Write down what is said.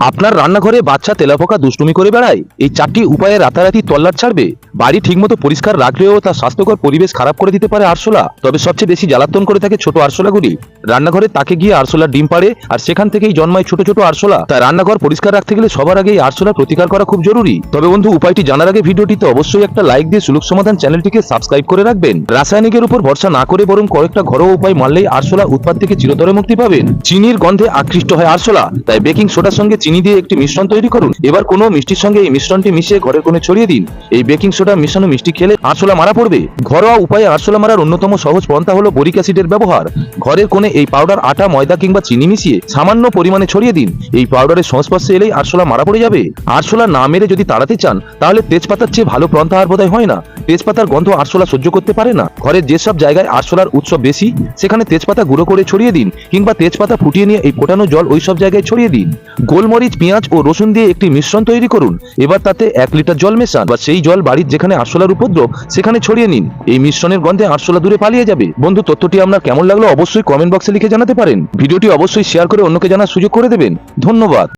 আপনার রান্নাঘরে বাচ্চা তেলাপোকা দুষ্টুমি করে বেড়ায়? এই চারটি উপায়ে রাতারাতি তল্লাট ছাড়বে? বাড়ি ঠিকমতো পরিষ্কার রাখলেও তার স্বাস্থ্যকর পরিবেশ খারাপ করে দিতে পারে আরশোলা। তবে সবচেয়ে বেশি জ্বালাতন করে থাকে ছোট আরশোলাগুলি। রান্নাঘরে তাকে গিয়ে আরশোলা ডিম পাড়ে আর সেখান থেকেই জন্মায় ছোট ছোট আরশোলা। তাই রান্নাঘর পরিষ্কার রাখতে গেলে সবার আগে এই আরশোলার প্রতিকার করা খুব জরুরি। তবে বন্ধু, উপায়টি জানার আগে ভিডিওটিতে অবশ্যই একটা লাইক দিয়ে সুলভ সমাধান চ্যানেলটিকে সাবস্ক্রাইব করে রাখবেন। রাসায়নিকের উপর ভরসা না করে বরং কয়েকটা ঘরোয়া উপায় মানলেই আরশোলা উৎপাদ থেকে চিরতরে মুক্তি পাবেন। চিনির গন্ধে আকৃষ্ট হয় আরশোলা। তাই বেকিং সোডার সঙ্গে চিনি দিয়ে একটি মিশ্রণ তৈরি করুন। এবার কোনো মিষ্টির সঙ্গে এই মিশ্রণটি মিশিয়ে ঘরের কোণে ছড়িয়ে দিন। এই বেকিং সোডা মিশানো মিষ্টি খেলে আরশোলা মারা পড়বে। ঘরোয়া উপায়ে আরশোলা মারার অন্যতম সহজ পন্থা হলো বরিক অ্যাসিডের ব্যবহার। ঘরের কোণে এই পাউডার, আটা, ময়দা কিংবা চিনি মিশিয়ে সামান্য পরিমাণে ছড়িয়ে দিন। এই পাউডারের সংস্পর্শে এলেই আরশোলা মারা পড়ে যাবে। আরশোলা না মেরে যদি তাড়াতে চান, তাহলে তেজপাতার চেয়ে ভালো পন্থা আর বোধহয় হয় না। তেজপাতার গন্ধ আরশোলা সহ্য করতে পারে না। ঘরের যেসব জায়গায় আরশোলার উৎসব বেশি, সেখানে তেজপাতা গুঁড়ো করে ছড়িয়ে দিন কিংবা তেজপাতা ফুটিয়ে নিয়ে এই ফোটানো জল ওই সব জায়গায় ছড়িয়ে দিন। গোলমরিচ পেঁয়াজ ও রসুন দিয়ে একটি মিশ্রণ তৈরি করুন। এবার তাতে এক লিটার জল মেশান বা সেই জল বাড়ির যেখানে আরশোলার উপদ্রব, সেখানে ছড়িয়ে নিন। এই মিশ্রণের গন্ধে আরশোলা দূরে পালিয়ে যাবে। বন্ধু, তথ্যটি আপনার কেমন লাগল অবশ্যই কমেন্ট বক্সে লিখে জানাতে পারেন। ভিডিওটি অবশ্যই শেয়ার করে অন্যকে জানার সুযোগ করে দেবেন। ধন্যবাদ।